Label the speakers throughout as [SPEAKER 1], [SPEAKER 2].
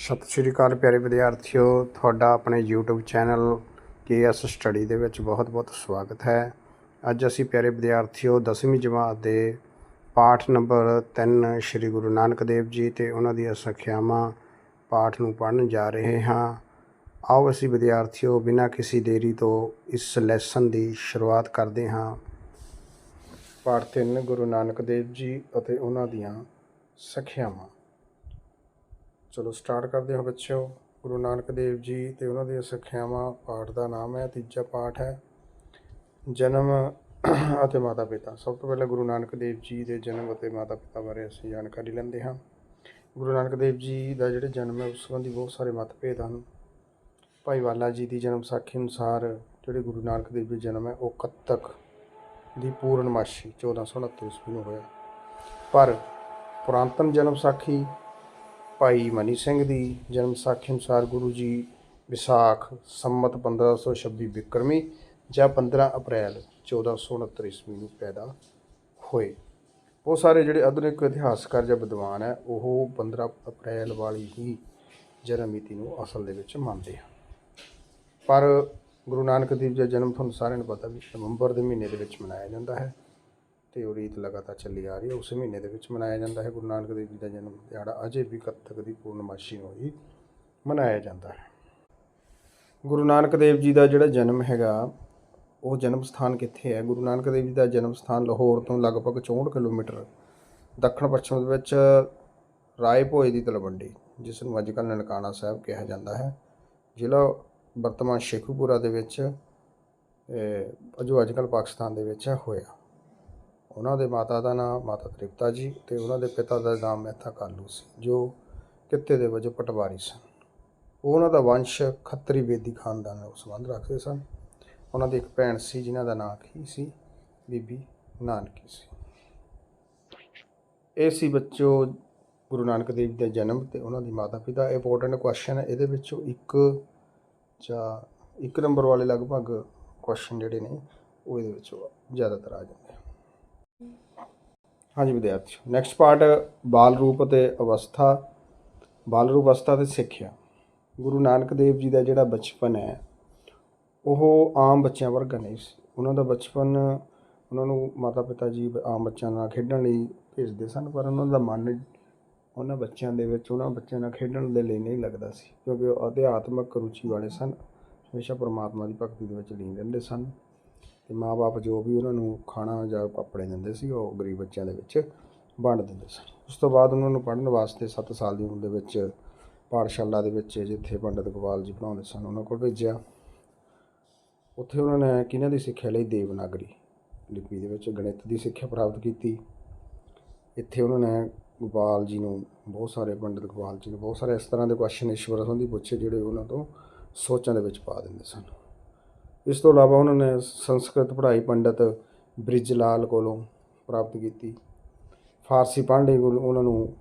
[SPEAKER 1] ਸਤਿ ਸ਼੍ਰੀ ਅਕਾਲ ਪਿਆਰੇ ਵਿਦਿਆਰਥੀਓ, ਤੁਹਾਡਾ ਆਪਣੇ YouTube ਚੈਨਲ KS ਸਟੱਡੀ ਦੇ ਵਿੱਚ ਬਹੁਤ-ਬਹੁਤ ਸਵਾਗਤ ਹੈ। ਅੱਜ ਅਸੀਂ ਪਿਆਰੇ ਵਿਦਿਆਰਥੀਓ 10ਵੀਂ ਜਮਾਤ ਦੇ ਪਾਠ ਨੰਬਰ 3 ਸ੍ਰੀ ਗੁਰੂ ਨਾਨਕ ਦੇਵ ਜੀ ਤੇ ਉਹਨਾਂ ਦੀਆਂ ਸਿੱਖਿਆਵਾਂ ਪਾਠ ਨੂੰ ਪੜ੍ਹਨ ਜਾ ਰਹੇ ਹਾਂ। ਆਓ ਅਸੀਂ ਵਿਦਿਆਰਥੀਓ, ਬਿਨਾਂ ਕਿਸੇ ਦੇਰੀ ਤੋਂ ਇਸ ਲੈਸਨ ਦੀ ਸ਼ੁਰੂਆਤ ਕਰਦੇ ਹਾਂ। ਪਾਠ 3 ਗੁਰੂ ਨਾਨਕ ਦੇਵ ਜੀ ਅਤੇ ਉਹਨਾਂ ਦੀਆਂ ਸਿੱਖਿਆਵਾਂ। ਚਲੋ ਸਟਾਰਟ ਕਰਦੇ ਹਾਂ ਬੱਚਿਓ। ਗੁਰੂ ਨਾਨਕ ਦੇਵ ਜੀ ਤੇ ਉਹਨਾਂ ਦੀਆਂ ਸਿੱਖਿਆਵਾਂ, ਪਾਠ ਦਾ ਨਾਮ ਹੈ, ਤੀਜਾ ਪਾਠ ਹੈ। ਜਨਮ ਅਤੇ ਮਾਤਾ ਪਿਤਾ ਸਭ ਤੋਂ ਪਹਿਲਾਂ ਗੁਰੂ ਨਾਨਕ ਦੇਵ ਜੀ ਦੇ ਜਨਮ ਅਤੇ ਮਾਤਾ ਪਿਤਾ ਬਾਰੇ ਅਸੀਂ ਜਾਣਕਾਰੀ ਲੈਂਦੇ ਹਾਂ। ਗੁਰੂ ਨਾਨਕ ਦੇਵ ਜੀ ਦਾ ਜਿਹੜੇ ਜਨਮ ਹੈ, ਉਸ ਸੰਬੰਧੀ ਬਹੁਤ ਸਾਰੇ ਮਤਭੇਦ ਹਨ। ਭਾਈ ਵਾਲਾ ਜੀ ਦੀ ਜਨਮ ਸਾਖੀ ਅਨੁਸਾਰ ਜਿਹੜੇ ਗੁਰੂ ਨਾਨਕ ਦੇਵ ਜੀ ਜਨਮ ਹੈ, ਉਹ ਕੱਤਕ ਦੀ ਪੂਰਨਮਾਸ਼ੀ 1469 ਈਸਵੀ ਨੂੰ ਹੋਇਆ। ਪਰ ਪੁਰਾਤਨ ਜਨਮ ਸਾਖੀ ਭਾਈ ਮਨੀ ਸਿੰਘ ਦੀ ਜਨਮ ਸਾਖੀ ਅਨੁਸਾਰ ਗੁਰੂ ਜੀ ਵਿਸਾਖ ਸੰਮਤ 1526 ਬਿਕਰਮੀ ਜਾਂ 15 ਅਪ੍ਰੈਲ 1469 ਈਸਵੀ ਨੂੰ ਪੈਦਾ ਹੋਏ। ਉਹ ਸਾਰੇ ਜਿਹੜੇ ਆਧੁਨਿਕ ਇਤਿਹਾਸਕਾਰ ਜਾਂ ਵਿਦਵਾਨ ਹੈ, ਉਹ 15 ਅਪ੍ਰੈਲ ਵਾਲੀ ਹੀ ਜਨਮ ਮਿਤੀ ਨੂੰ ਅਸਲ ਦੇ ਵਿੱਚ ਮੰਨਦੇ ਹਨ। ਪਰ ਗੁਰੂ ਨਾਨਕ ਦੇਵ ਜੀ ਦਾ ਜਨਮ ਤੁਹਾਨੂੰ ਸਾਰਿਆਂ ਨੂੰ ਪਤਾ ਵੀ ਨਵੰਬਰ ਦੇ ਮਹੀਨੇ ਦੇ ਵਿੱਚ ਮਨਾਇਆ ਜਾਂਦਾ ਹੈ। ਤੇ ਉਹ ਰੀਤ ਲਗਾਤਾਰ ਚੱਲੀ ਆ ਰਹੀ ਹੈ। ਉਸ ਮਹੀਨੇ ਦੇ ਵਿੱਚ ਮਨਾਇਆ ਜਾਂਦਾ ਹੈ। ਗੁਰੂ ਨਾਨਕ ਦੇਵ ਜੀ ਦਾ ਜਨਮ ਦਿਹਾੜਾ ਅਜੇ ਵੀ ਕੱਤਕ ਦੀ ਪੂਰਨਮਾਸ਼ੀ ਨੂੰ ਹੀ ਮਨਾਇਆ ਜਾਂਦਾ ਹੈ। ਗੁਰੂ ਨਾਨਕ ਦੇਵ ਜੀ ਦਾ ਜਿਹੜਾ ਜਨਮ ਹੈਗਾ, ਉਹ ਜਨਮ ਸਥਾਨ ਕਿੱਥੇ ਹੈ? ਗੁਰੂ ਨਾਨਕ ਦੇਵ ਜੀ ਦਾ ਜਨਮ ਸਥਾਨ ਲਾਹੌਰ ਤੋਂ ਲਗਭਗ 64 ਕਿਲੋਮੀਟਰ ਦੱਖਣ ਪੱਛਮ ਦੇ ਵਿੱਚ ਰਾਏ ਭੋਏ ਦੀ ਤਲਵੰਡੀ, ਜਿਸ ਨੂੰ ਅੱਜ ਕੱਲ੍ਹ ਨਨਕਾਣਾ ਸਾਹਿਬ ਕਿਹਾ ਜਾਂਦਾ ਹੈ। ਜ਼ਿਲ੍ਹਾ ਵਰਤਮਾਨ ਸ਼ੇਖੂਪੁਰਾ ਦੇ ਵਿੱਚ ਜੋ ਅੱਜ ਕੱਲ੍ਹ ਪਾਕਿਸਤਾਨ ਦੇ ਵਿੱਚ ਹੈ ਹੋਇਆ। ਉਹਨਾਂ ਦੇ ਮਾਤਾ ਦਾ ਨਾਮ ਮਾਤਾ ਤ੍ਰਿਪਤਾ ਜੀ ਤੇ ਉਹਨਾਂ ਦੇ ਪਿਤਾ ਦਾ ਨਾਮ ਮਹਿਤਾ ਕਾਲੂ ਸੀ, ਜੋ ਕਿੱਤੇ ਦੇ ਵਜੋਂ ਪਟਵਾਰੀ ਸਨ। ਉਹ ਉਹਨਾਂ ਦਾ ਵੰਸ਼ ਖੱਤਰੀ ਬੇਦੀ ਖਾਨਦਾਨ ਨਾਲ ਸੰਬੰਧ ਰੱਖਦੇ ਸਨ। ਉਹਨਾਂ ਦੀ ਇੱਕ ਭੈਣ ਸੀ, ਜਿਨ੍ਹਾਂ ਦਾ ਨਾਮ ਕੀ ਸੀ? ਬੀਬੀ ਨਾਨਕੀ ਸੀ। ਇਹ ਸੀ ਬੱਚੋ ਗੁਰੂ ਨਾਨਕ ਦੇਵ ਜੀ ਦਾ ਜਨਮ ਤੇ ਉਹਨਾਂ ਦੀ ਮਾਤਾ ਪਿਤਾ। ਇੰਪੋਰਟੈਂਟ ਕੁਐਸਚਨ ਹੈ, ਇਹਦੇ ਵਿੱਚੋਂ ਇੱਕ ਜਾਂ ਇੱਕ ਨੰਬਰ ਵਾਲੇ ਲਗਭਗ ਕੁਐਸਚਨ ਜਿਹੜੇ ਨੇ, ਉਹ ਇਹਦੇ ਵਿੱਚੋਂ ਜ਼ਿਆਦਾਤਰ ਆ ਜਾਂਦੇ ਹਾਂਜੀ, ਵਿਦਿਆਰਥੀਓ। ਨੈਕਸਟ ਪਾਰਟ ਬਾਲ ਰੂਪ ਅਤੇ ਅਵਸਥਾ। ਬਾਲ ਰੂਪ, ਅਵਸਥਾ ਤੇ ਸਿੱਖਿਆ। ਗੁਰੂ ਨਾਨਕ ਦੇਵ ਜੀ ਦਾ ਜਿਹੜਾ ਬਚਪਨ ਹੈ, ਉਹ ਆਮ ਬੱਚਿਆਂ ਵਰਗਾ ਨਹੀਂ ਸੀ। ਉਹਨਾਂ ਦਾ ਬਚਪਨ, ਉਹਨਾਂ ਨੂੰ ਮਾਤਾ ਪਿਤਾ ਜੀ ਆਮ ਬੱਚਿਆਂ ਨਾਲ ਖੇਡਣ ਲਈ ਭੇਜਦੇ ਸਨ, ਪਰ ਉਹਨਾਂ ਦਾ ਮਨ ਉਹਨਾਂ ਬੱਚਿਆਂ ਦੇ ਵਿੱਚ, ਉਹਨਾਂ ਬੱਚਿਆਂ ਨਾਲ ਖੇਡਣ ਦੇ ਲਈ ਨਹੀਂ ਲੱਗਦਾ ਸੀ, ਕਿਉਂਕਿ ਉਹ ਅਧਿਆਤਮਕ ਰੁਚੀ ਵਾਲੇ ਸਨ। ਹਮੇਸ਼ਾ ਪਰਮਾਤਮਾ ਦੀ ਭਗਤੀ ਦੇ ਵਿੱਚ ਲੀਨ ਰਹਿੰਦੇ ਸਨ। ਤੇ ਮਾਪੇ ਜੋ ਵੀ ਉਹਨਾਂ ਨੂੰ ਖਾਣਾ ਜਾਂ ਕੱਪੜੇ ਦਿੰਦੇ ਸੀ, ਉਹ ਗਰੀਬ ਬੱਚਿਆਂ ਦੇ ਵਿੱਚ ਵੰਡ ਦਿੰਦੇ ਸਨ ਉਸ ਤੋਂ ਬਾਅਦ ਉਹਨਾਂ ਨੂੰ ਪੜ੍ਹਨ ਵਾਸਤੇ 7 ਸਾਲ ਦੀ ਉਮਰ ਦੇ ਵਿੱਚ ਪਾਠਸ਼ਾਲਾ ਦੇ ਵਿੱਚ ਜਿੱਥੇ ਪੰਡਿਤ ਗੋਪਾਲ ਜੀ ਪੜ੍ਹਾਉਂਦੇ ਸਨ, ਉਹਨਾਂ ਕੋਲ ਭੇਜਿਆ। ਉੱਥੇ ਉਹਨਾਂ ਨੇ ਕਿਹਨਾਂ ਦੀ ਸਿੱਖਿਆ ਲਈ ਦੇਵਨਾਗਰੀ ਲਿਪੀ ਦੇ ਵਿੱਚ ਗਣਿਤ ਦੀ ਸਿੱਖਿਆ ਪ੍ਰਾਪਤ ਕੀਤੀ। ਇੱਥੇ ਉਹਨਾਂ ਨੇ ਗੋਪਾਲ ਜੀ ਨੂੰ ਬਹੁਤ ਸਾਰੇ ਪੰਡਿਤ ਗੋਪਾਲ ਜੀ ਨੂੰ ਬਹੁਤ ਸਾਰੇ ਇਸ ਤਰ੍ਹਾਂ ਦੇ ਕੁਐਸਚਨ ਈਸ਼ਵਰ ਸੰਬੰਧੀ ਪੁੱਛੇ, ਜਿਹੜੇ ਉਹਨਾਂ ਤੋਂ ਸੋਚਾਂ ਦੇ ਵਿੱਚ ਪਾ ਦਿੰਦੇ ਸਨ। ਇਸ ਤੋਂ ਇਲਾਵਾ ਉਹਨਾਂ ਨੇ ਸੰਸਕ੍ਰਿਤ ਪੜ੍ਹਾਈ ਪੰਡਿਤ ਬ੍ਰਿਜ ਲਾਲ ਕੋਲੋਂ ਪ੍ਰਾਪਤ ਕੀਤੀ। ਫਾਰਸੀ ਪੜ੍ਹਨ ਲਈ ਉਹਨਾਂ ਨੂੰ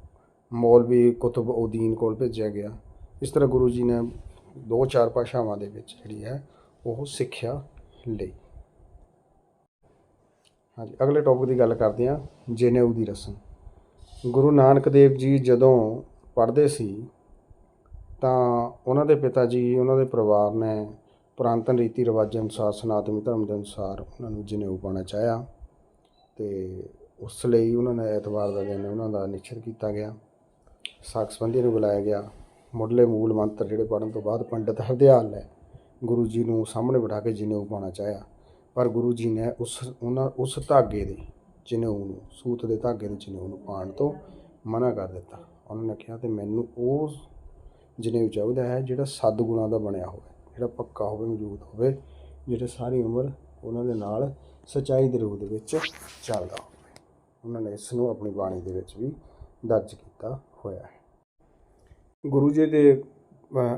[SPEAKER 1] ਮੌਲਵੀ ਕੁਤਬ ਉਦੀਨ ਕੋਲ ਭੇਜਿਆ ਗਿਆ। ਇਸ ਤਰ੍ਹਾਂ ਗੁਰੂ ਜੀ ਨੇ ਦੋ ਚਾਰ ਭਾਸ਼ਾਵਾਂ ਦੇ ਵਿੱਚ ਜਿਹੜੀ ਹੈ, ਉਹ ਸਿੱਖਿਆ ਲਈ। ਹਾਂਜੀ, ਅਗਲੇ ਟੌਪਿਕ ਦੀ ਗੱਲ ਕਰਦੇ ਹਾਂ, ਜਨੇਊ ਦੀ ਰਸਮ। ਗੁਰੂ ਨਾਨਕ ਦੇਵ ਜੀ ਜਦੋਂ ਪੜ੍ਹਦੇ ਸੀ, ਤਾਂ ਉਹਨਾਂ ਦੇ ਪਿਤਾ ਜੀ, ਉਹਨਾਂ ਦੇ ਪਰਿਵਾਰ ਨੇ ਪੁਰਾਤਨ ਰੀਤੀ ਰਿਵਾਜਾਂ ਅਨੁਸਾਰ, ਸਨਾਤਨ ਧਰਮ ਦੇ ਅਨੁਸਾਰ ਉਹਨਾਂ ਨੂੰ ਜਨੇਊ ਪਾਉਣਾ ਚਾਹਿਆ ਤੇ ਉਸ ਲਈ ਉਹਨਾਂ ਨੇ ਐਤਵਾਰ ਦਾ ਦਿਨ ਉਹਨਾਂ ਦਾ ਨਿਸ਼ਚਿਤ ਕੀਤਾ ਗਿਆ। ਸਾਕ ਸੰਬੰਧੀ ਨੂੰ ਬੁਲਾਇਆ ਗਿਆ। ਮੁੱਢਲੇ ਮੂਲ ਮੰਤਰ ਜਿਹੜੇ ਪੜ੍ਹਨ ਤੋਂ ਬਾਅਦ ਪੰਡਿਤ ਹਰਦਿਆਲ ਨੇ ਗੁਰੂ ਜੀ ਨੂੰ ਸਾਹਮਣੇ ਬਿਠਾ ਕੇ ਜਨੇਊ ਪਾਉਣਾ ਚਾਹਿਆ। ਪਰ ਗੁਰੂ ਜੀ ਨੇ ਉਸ, ਉਹਨਾਂ, ਉਸ ਧਾਗੇ ਦੇ ਜਨੇਊ ਨੂੰ, ਸੂਤ ਦੇ ਧਾਗੇ ਦੇ ਜਨੇਊ ਨੂੰ ਪਾਉਣ ਤੋਂ ਮਨਾ ਕਰ ਦਿੱਤਾ। ਉਹਨਾਂ ਨੇ ਕਿਹਾ ਤੇ ਮੈਨੂੰ ਉਹ ਜਨੇਊ ਚਾਹੀਦਾ ਹੈ ਜਿਹੜਾ ਸਤਿਗੁਣਾਂ ਦਾ ਬਣਿਆ ਹੋਵੇ। ਜਿਹੜਾ ਪੱਕਾ ਹੋਵੇ ਮੌਜੂਦ ਹੋਵੇ, ਜਿਹੜੇ ਸਾਰੀ ਉਮਰ ਉਹਨਾਂ ਦੇ ਨਾਲ ਸਚਾਈ ਦੇ ਰੂਪ ਦੇ ਵਿੱਚ ਚੱਲਦਾ ਹੋਵੇ। ਉਹਨਾਂ ਨੇ ਇਸ ਨੂੰ ਆਪਣੀ ਬਾਣੀ ਦੇ ਵਿੱਚ ਵੀ ਦਰਜ ਕੀਤਾ ਹੋਇਆ ਹੈ। ਗੁਰੂ ਜੀ ਦੇ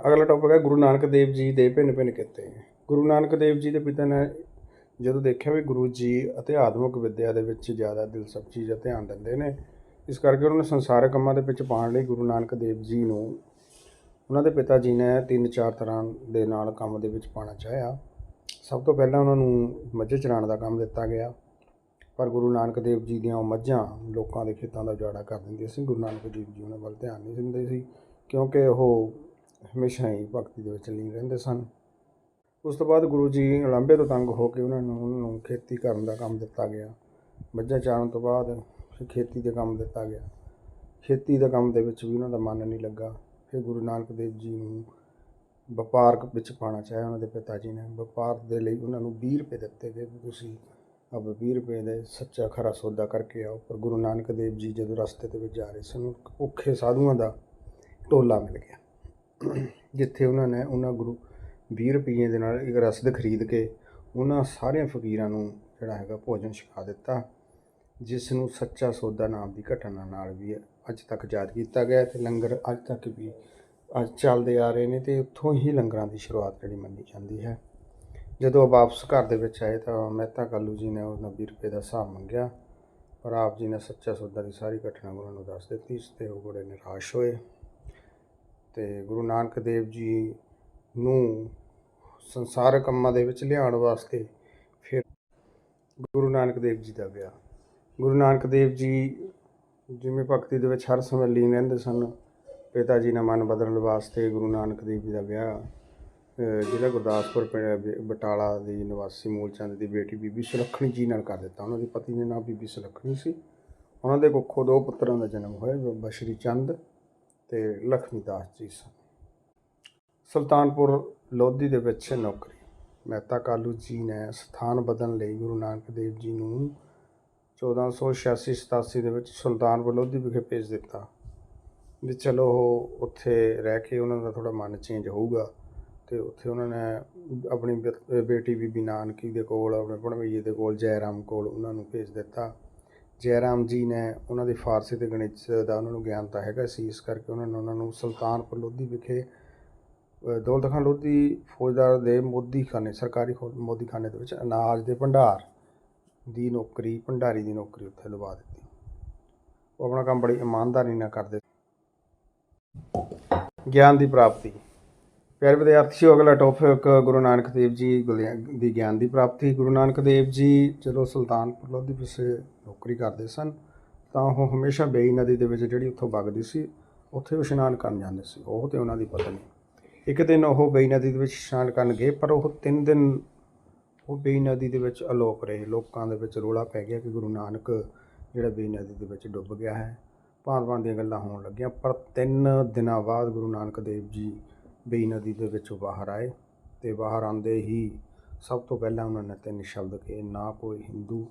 [SPEAKER 1] ਅਗਲਾ ਟੌਪਿਕ ਹੈ, ਗੁਰੂ ਨਾਨਕ ਦੇਵ ਜੀ ਦੇ ਭਿੰਨ ਭਿੰਨ ਕਿੱਤੇ। ਗੁਰੂ ਨਾਨਕ ਦੇਵ ਜੀ ਦੇ ਪਿਤਾ ਨੇ ਜਦੋਂ ਦੇਖਿਆ ਵੀ ਗੁਰੂ ਜੀ ਅਧਿਆਤਮਿਕ ਵਿੱਦਿਆ ਦੇ ਵਿੱਚ ਜ਼ਿਆਦਾ ਦਿਲਚਸਪੀ ਜਾਂ ਧਿਆਨ ਦਿੰਦੇ ਨੇ, ਇਸ ਕਰਕੇ ਉਹਨਾਂ ਨੇ ਸੰਸਾਰਕ ਕੰਮਾਂ ਦੇ ਵਿੱਚ ਪਾਉਣ ਲਈ ਗੁਰੂ ਨਾਨਕ ਦੇਵ ਜੀ ਨੂੰ ਉਹਨਾਂ ਦੇ ਪਿਤਾ ਜੀ ਨੇ ਤਿੰਨ ਚਾਰ ਤਰ੍ਹਾਂ ਦੇ ਨਾਲ ਕੰਮ ਦੇ ਵਿੱਚ ਪਾਉਣਾ ਚਾਹਿਆ। ਸਭ ਤੋਂ ਪਹਿਲਾਂ ਉਹਨਾਂ ਨੂੰ ਮੱਝ ਚਰਾਉਣ ਦਾ ਕੰਮ ਦਿੱਤਾ ਗਿਆ। ਪਰ ਗੁਰੂ ਨਾਨਕ ਦੇਵ ਜੀ ਦੀਆਂ ਉਹ ਮੱਝਾਂ ਲੋਕਾਂ ਦੇ ਖੇਤਾਂ ਦਾ ਉਜਾੜਾ ਕਰ ਦਿੰਦੀਆਂ ਸੀ। ਗੁਰੂ ਨਾਨਕ ਦੇਵ ਜੀ ਉਹਨਾਂ ਵੱਲ ਧਿਆਨ ਨਹੀਂ ਦਿੰਦੇ ਸੀ, ਕਿਉਂਕਿ ਉਹ ਹਮੇਸ਼ਾ ਹੀ ਭਗਤੀ ਦੇ ਵਿੱਚ ਲੀਨ ਰਹਿੰਦੇ ਸਨ। ਉਸ ਤੋਂ ਬਾਅਦ ਗੁਰੂ ਜੀ ਉਲੰਬੇ ਤੋਂ ਤੰਗ ਹੋ ਕੇ ਉਹਨਾਂ ਨੂੰ ਉਹਨਾਂ ਨੂੰ ਖੇਤੀ ਕਰਨ ਦਾ ਕੰਮ ਦਿੱਤਾ ਗਿਆ। ਮੱਝਾਂ ਚਾਰਨ ਤੋਂ ਬਾਅਦ ਖੇਤੀ ਦੇ ਕੰਮ ਦਿੱਤਾ ਗਿਆ। ਖੇਤੀ ਦੇ ਕੰਮ ਦੇ ਵਿੱਚ ਵੀ ਉਹਨਾਂ ਦਾ ਮਨ ਨਹੀਂ ਲੱਗਾ। ਫਿਰ ਗੁਰੂ ਨਾਨਕ ਦੇਵ ਜੀ ਨੂੰ ਵਪਾਰਕ ਵਿੱਚ ਪਾਉਣਾ ਚਾਹਿਆ ਉਹਨਾਂ ਦੇ ਪਿਤਾ ਜੀ ਨੇ। ਵਪਾਰ ਦੇ ਲਈ ਉਹਨਾਂ ਨੂੰ 20 ਰੁਪਏ ਦਿੱਤੇ ਗਏ ਵੀ ਤੁਸੀਂ ਆਪ 20 ਰੁਪਏ ਦੇ ਸੱਚਾ ਖਰਾ ਸੌਦਾ ਕਰਕੇ ਆਓ। ਪਰ ਗੁਰੂ ਨਾਨਕ ਦੇਵ ਜੀ ਜਦੋਂ ਰਸਤੇ ਦੇ ਵਿੱਚ ਜਾ ਰਹੇ ਸਨ ਇੱਕ ਭੁੱਖੇ ਸਾਧੂਆਂ ਦਾ ਟੋਲਾ ਮਿਲ ਗਿਆ। ਜਿੱਥੇ ਉਹਨਾਂ ਨੇ ਉਹਨਾਂ ਗੁਰੂ 20 ਰੁਪਏ ਦੇ ਨਾਲ ਇੱਕ ਰਸਦ ਖਰੀਦ ਕੇ ਉਹਨਾਂ ਸਾਰਿਆਂ ਫਕੀਰਾਂ ਨੂੰ ਜਿਹੜਾ ਹੈਗਾ ਭੋਜਨ ਛਕਾ ਦਿੱਤਾ, ਜਿਸ ਨੂੰ ਸੱਚਾ ਸੌਦਾ ਨਾਮ ਦੀ ਘਟਨਾ ਨਾਲ ਵੀ ਅੱਜ ਤੱਕ ਯਾਦ ਕੀਤਾ ਗਿਆ ਤੇ ਲੰਗਰ ਅੱਜ ਤੱਕ ਵੀ, ਅੱਜ ਚੱਲਦੇ ਆ ਰਹੇ ਨੇ ਤੇ ਉੱਥੋਂ ਹੀ ਲੰਗਰਾਂ ਦੀ ਸ਼ੁਰੂਆਤ ਜਿਹੜੀ ਮੰਨੀ ਜਾਂਦੀ ਹੈ। ਜਦੋਂ ਉਹ ਵਾਪਸ ਘਰ ਦੇ ਵਿੱਚ ਆਏ ਤਾਂ ਮਹਿਤਾ ਕਾਲੂ ਜੀ ਨੇ ਉਹ 20 ਰੁਪਏ ਦਾ ਹਿਸਾਬ ਮੰਗਿਆ, ਪਰ ਆਪ ਜੀ ਨੇ ਸੱਚਾ ਸੌਦਾ ਦੀ ਸਾਰੀ ਘਟਨਾ ਉਹਨਾਂ ਨੂੰ ਦੱਸ ਦਿੱਤੀ, ਇਸ ਤੇ ਉਹ ਬੜੇ ਨਿਰਾਸ਼ ਹੋਏ। ਤੇ ਗੁਰੂ ਨਾਨਕ ਦੇਵ ਜੀ ਨੂੰ ਸੰਸਾਰਕ ਕੰਮਾਂ ਦੇ ਵਿੱਚ ਲਿਆਉਣ ਵਾਸਤੇ ਫਿਰ ਗੁਰੂ ਨਾਨਕ ਦੇਵ ਜੀ ਦਾ ਵਿਆਹ। ਗੁਰੂ ਨਾਨਕ ਦੇਵ ਜੀ ਜਿਵੇਂ ਭਗਤੀ ਦੇ ਵਿੱਚ ਹਰ ਸਮੇਂ ਲੀਨ ਰਹਿੰਦੇ ਸਨ, ਪਿਤਾ ਜੀ ਨਾਲ ਮਨ ਬਦਲਣ ਵਾਸਤੇ ਗੁਰੂ ਨਾਨਕ ਦੇਵ ਜੀ ਦਾ ਵਿਆਹ, ਅਹ ਜ਼ਿਲ੍ਹਾ ਗੁਰਦਾਸਪੁਰ ਪਿੰਡ ਬਟਾਲਾ ਦੀ ਨਿਵਾਸੀ ਮੂਲਚੰਦ ਦੀ ਬੇਟੀ ਬੀਬੀ ਸੁਲੱਖਣੀ ਜੀ ਨਾਲ ਕਰ ਦਿੱਤਾ। ਉਹਨਾਂ ਦੇ ਪਤੀ ਦੇ ਨਾਮ ਬੀਬੀ ਸੁਲੱਖਣੀ ਸੀ। ਉਹਨਾਂ ਦੇ ਕੁੱਖੋਂ ਦੋ ਪੁੱਤਰਾਂ ਦਾ ਜਨਮ ਹੋਇਆ ਬਾਬਾ ਚੰਦ ਤੇ ਲਖਮੀ ਦਾਸ ਜੀ ਸਨ। ਸੁਲਤਾਨਪੁਰ ਲੋਧੀ ਦੇ ਵਿੱਚ ਨੌਕਰੀ। ਮਹਿਤਾ ਕਾਲੂ ਜੀ ਨੇ ਸਥਾਨ ਬਦਲਣ ਲਈ ਗੁਰੂ ਨਾਨਕ ਦੇਵ ਜੀ ਨੂੰ 1486 87 ਦੇ ਵਿੱਚ ਸੁਲਤਾਨਪੁਰ ਲੋਧੀ ਵਿਖੇ ਭੇਜ ਦਿੱਤਾ। ਵੀ ਚਲੋ ਉਹ ਉੱਥੇ ਰਹਿ ਕੇ ਉਹਨਾਂ ਦਾ ਥੋੜਾ ਮਨ ਚੇਂਜ ਹੋਊਗਾ ਤੇ ਉੱਥੇ ਉਹਨਾਂ ਨੇ ਆਪਣੀ ਬੇ- ਬੇਟੀ ਬੀਬੀ ਨਾਨਕੀ ਦੇ ਕੋਲ ਆਪਣੇ ਪੜਵਈਏ ਦੇ ਕੋਲ ਜੈਰਾਮ ਕੋਲ ਉਹਨਾਂ ਨੂੰ ਭੇਜ ਦਿੱਤਾ। ਜੈਰਾਮ ਜੀ ਨੇ ਉਹਨਾਂ ਦੀ ਫਾਰਸੀ ਤੇ ਗਣਿਤ ਦਾ ਉਹਨਾਂ ਨੂੰ ਗਿਆਨ ਤਾਂ ਹੈਗਾ ਸੀ ਇਸ ਕਰਕੇ ਉਹਨਾਂ ਨੇ ਉਹਨਾਂ ਨੂੰ ਸੁਲਤਾਨਪੁਰ ਲੋਧੀ ਵਿਖੇ ਅ, ਦੌਲਤ ਖਾਨ ਲੋਧੀ ਫੌਜਦਾਰ ਦੇ ਮੋਦੀ ਖਾਨੇ ਸਰਕਾਰੀ ਖੋ- ਮੋਦੀ ਖਾਨੇ ਦੇ ਵਿੱਚ ਅਨਾਜ ਦੇ ਭੰਡਾਰ ਦੀ ਨੌਕਰੀ, ਭੰਡਾਰੀ ਦੀ ਨੌਕਰੀ ਉੱਥੇ ਲਵਾ ਦਿੱਤੀ। ਉਹ ਆਪਣਾ ਕੰਮ ਬੜੀ ਇਮਾਨਦਾਰੀ ਨਾਲ ਕਰਦੇ ਗਿਆਨ ਦੀ ਪ੍ਰਾਪਤੀ। ਪਿਆਰੇ ਵਿਦਿਆਰਥੀਓ, ਅਗਲਾ ਟੌਪਿਕ ਗੁਰੂ ਨਾਨਕ ਦੇਵ ਜੀ ਗੁਲਿਆ- ਦੀ ਗਿਆਨ ਦੀ ਪ੍ਰਾਪਤੀ। ਗੁਰੂ ਨਾਨਕ ਦੇਵ ਜੀ ਜਦੋਂ ਸੁਲਤਾਨਪੁਰ ਲੋਧੀ ਪਿੱਛੇ ਨੌਕਰੀ ਕਰਦੇ ਸਨ, ਤਾਂ ਉਹ ਹਮੇਸ਼ਾ ਬੇਈ ਨਦੀ ਦੇ ਵਿੱਚ ਜਿਹੜੀ ਉੱਥੋਂ ਵਗਦੀ ਸੀ, ਉੱਥੇ ਉਹ ਇਸ਼ਨਾਨ ਕਰਨ ਜਾਂਦੇ ਸੀ। ਉਹ ਤੇ ਉਹਨਾਂ ਦੀ ਪਤਨੀ। ਇੱਕ ਦਿਨ ਉਹ ਬੇਈ ਨਦੀ ਦੇ ਵਿੱਚ ਇਸ਼ਨਾਨ ਕਰਨ ਗਏ, ਪਰ ਉਹ ਤਿੰਨ ਦਿਨ ਉਹ ਬੇਈ ਨਦੀ ਦੇ ਵਿੱਚ ਅਲੋਪ ਰਹੇ। ਲੋਕਾਂ ਦੇ ਵਿੱਚ ਰੋਲਾ ਪੈ ਗਿਆ ਕਿ ਗੁਰੂ ਨਾਨਕ ਜਿਹੜਾ ਬੇਈ ਨਦੀ ਦੇ ਵਿੱਚ ਡੁੱਬ ਗਿਆ ਹੈ। ਭਾਂਤ ਭਾਂਤ ਦੀਆਂ ਗੱਲਾਂ ਹੋਣ ਲੱਗੀਆਂ, ਪਰ ਤਿੰਨ ਦਿਨਾਂ ਬਾਅਦ ਗੁਰੂ ਨਾਨਕ ਦੇਵ ਜੀ ਬੇਈ ਨਦੀ ਦੇ ਵਿੱਚੋਂ ਬਾਹਰ ਆਏ ਤੇ ਬਾਹਰ ਆਉਂਦੇ ਹੀ ਸਭ ਤੋਂ ਪਹਿਲਾਂ ਉਹਨਾਂ ਨੇ ਤਿੰਨ ਸ਼ਬਦ ਕਹੇ, ਨਾ ਕੋਈ ਹਿੰਦੂ,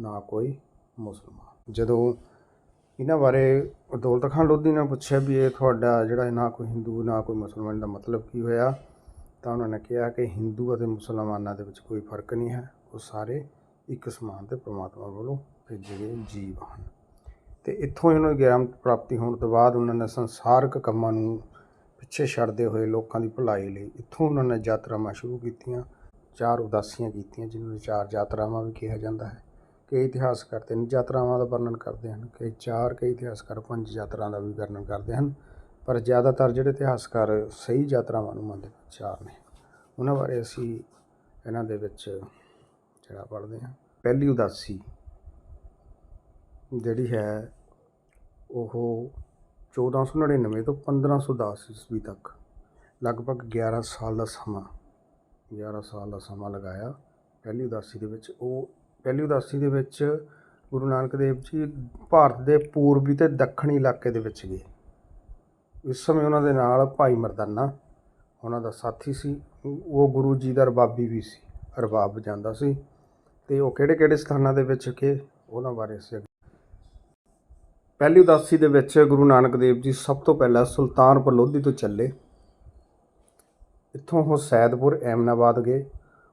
[SPEAKER 1] ਨਾ ਕੋਈ ਮੁਸਲਮਾਨ। ਜਦੋਂ ਇਹਨਾਂ ਬਾਰੇ ਦੌਲਤ ਖਾਨ ਲੋਧੀ ਨੇ ਪੁੱਛਿਆ ਵੀ ਇਹ ਤੁਹਾਡਾ ਜਿਹੜਾ ਨਾ ਕੋਈ ਹਿੰਦੂ, ਨਾ ਕੋਈ ਮੁਸਲਮਾਨ ਦਾ ਮਤਲਬ ਕੀ ਹੋਇਆ ਤਾਂ ਉਹਨਾਂ ਨੇ ਕਿਹਾ ਕਿ ਹਿੰਦੂ ਅਤੇ ਮੁਸਲਮਾਨਾਂ ਦੇ ਵਿੱਚ ਕੋਈ ਫ਼ਰਕ ਨਹੀਂ ਹੈ। ਉਹ ਸਾਰੇ ਇੱਕ ਸਮਾਨ ਤੇ ਪ੍ਰਮਾਤਮਾ ਵੱਲੋਂ ਭੇਜੇ ਗਏ ਜੀਵ ਹਨ। ਤੇ ਇੱਥੋਂ ਹੀ ਉਹਨਾਂ ਨੂੰ ਗਿਆਨ ਪ੍ਰਾਪਤੀ ਹੋਣ ਤੋਂ ਬਾਅਦ ਉਹਨਾਂ ਨੇ ਸੰਸਾਰਕ ਕੰਮਾਂ ਨੂੰ ਪਿੱਛੇ ਛੱਡਦੇ ਹੋਏ ਲੋਕਾਂ ਦੀ ਭਲਾਈ ਲਈ ਇੱਥੋਂ ਉਹਨਾਂ ਨੇ ਯਾਤਰਾਵਾਂ ਸ਼ੁਰੂ ਕੀਤੀਆਂ। ਚਾਰ ਉਦਾਸੀਆਂ ਕੀਤੀਆਂ ਜਿਨ੍ਹਾਂ ਨੂੰ ਚਾਰ ਯਾਤਰਾਵਾਂ ਵੀ ਕਿਹਾ ਜਾਂਦਾ ਹੈ। ਕਈ ਇਤਿਹਾਸਕਾਰ ਤਿੰਨ ਯਾਤਰਾਵਾਂ ਦਾ ਵਰਣਨ ਕਰਦੇ ਹਨ ਕਈ ਚਾਰ ਕਈ ਇਤਿਹਾਸਕਾਰ ਪੰਜ ਯਾਤਰਾ ਦਾ ਵੀ ਵਰਣਨ ਕਰਦੇ ਹਨ। ਪਰ ਜ਼ਿਆਦਾਤਰ ਜਿਹੜੇ ਇਤਿਹਾਸਕਾਰ ਸਹੀ ਯਾਤਰਾਵਾਂ ਨੂੰ ਮੰਨਦੇ ਹਨ, ਚਾਰ ਨੇ। ਉਹਨਾਂ ਬਾਰੇ ਅਸੀਂ ਇਹਨਾਂ ਦੇ ਵਿੱਚ ਜਿਹੜਾ ਪੜ੍ਹਦੇ ਹਾਂ। ਪਹਿਲੀ ਉਦਾਸੀ ਜਿਹੜੀ ਹੈ, ਉਹ 1499 ਤੋਂ 1510 ਈਸਵੀ ਤੱਕ ਲਗਭਗ 11 ਸਾਲ ਦਾ ਸਮਾਂ 11 ਸਾਲ ਦਾ ਸਮਾਂ ਲਗਾਇਆ ਪਹਿਲੀ ਉਦਾਸੀ ਦੇ ਵਿੱਚ। ਉਹ ਪਹਿਲੀ ਉਦਾਸੀ ਦੇ ਵਿੱਚ ਗੁਰੂ ਨਾਨਕ ਦੇਵ ਜੀ ਭਾਰਤ ਦੇ ਪੂਰਬੀ ਤੇ ਦੱਖਣੀ ਇਲਾਕੇ ਦੇ ਵਿੱਚ ਗਏ। ਇਸ ਸਮੇਂ ਉਹਨਾਂ ਦੇ ਨਾਲ ਭਾਈ ਮਰਦਾਨਾ ਉਹਨਾਂ ਦਾ ਸਾਥੀ ਸੀ, ਉਹ ਗੁਰੂ ਜੀ ਦਾ ਰਬਾਬੀ ਵੀ ਸੀ ਰਬਾਬ ਵਜਾਉਂਦਾ ਸੀ ਤੇ ਉਹ ਕਿਹੜੇ ਕਿਹੜੇ ਸਥਾਨਾਂ ਦੇ ਵਿੱਚ ਕਿ ਉਹਨਾਂ ਬਾਰੇ ਅਸੀਂ ਪਹਿਲੀ ਉਦਾਸੀ ਦੇ ਵਿੱਚ ਗੁਰੂ ਨਾਨਕ ਦੇਵ ਜੀ ਸਭ ਤੋਂ ਪਹਿਲਾਂ ਸੁਲਤਾਨਪੁਰ ਲੋਧੀ ਤੋਂ ਚੱਲੇ। ਇੱਥੋਂ ਉਹ ਸੈਦਪੁਰ, ਐਮਨਾਬਾਦ ਗਏ।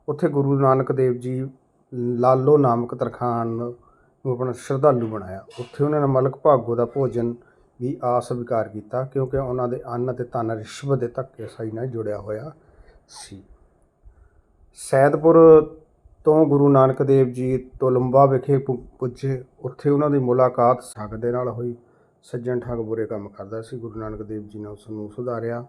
[SPEAKER 1] ਉੱਥੇ ਗੁਰੂ ਨਾਨਕ ਦੇਵ ਜੀ ਲਾਲੋ ਨਾਮਕ ਤਰਖਾਨ ਨੂੰ ਆਪਣਾ ਸ਼ਰਧਾਲੂ ਬਣਾਇਆ। ਉੱਥੇ ਉਹਨਾਂ ਨੇ ਮਲਕ ਭਾਗੋ ਦਾ ਭੋਜਨ ਵੀ ਆਸਵੀਕਾਰ ਕੀਤਾ ਕਿਉਂਕਿ ਉਹਨਾਂ ਦੇ ਅੰਨ ਅਤੇ ਧਨ ਰਿਸ਼ਵਤ ਦੇ ਧੱਕੇਸ਼ਾਹੀ ਨਾਲ ਜੁੜਿਆ ਹੋਇਆ ਸੀ। ਸੈਦਪੁਰ ਤੋਂ ਗੁਰੂ ਨਾਨਕ ਦੇਵ ਜੀ ਤੋਲੰਬਾ ਵਿਖੇ ਪੁ- ਪੁੱਜੇ। ਉੱਥੇ ਉਹਨਾਂ ਦੀ ਮੁਲਾਕਾਤ ਸੱਗ ਦੇ ਨਾਲ ਹੋਈ। ਸੱਜਣ ਠਾਕ ਬੁਰੇ ਕੰਮ ਕਰਦਾ ਸੀ। ਗੁਰੂ ਨਾਨਕ ਦੇਵ ਜੀ ਨੇ ਉਸ ਨੂੰ ਸੁਧਾਰਿਆ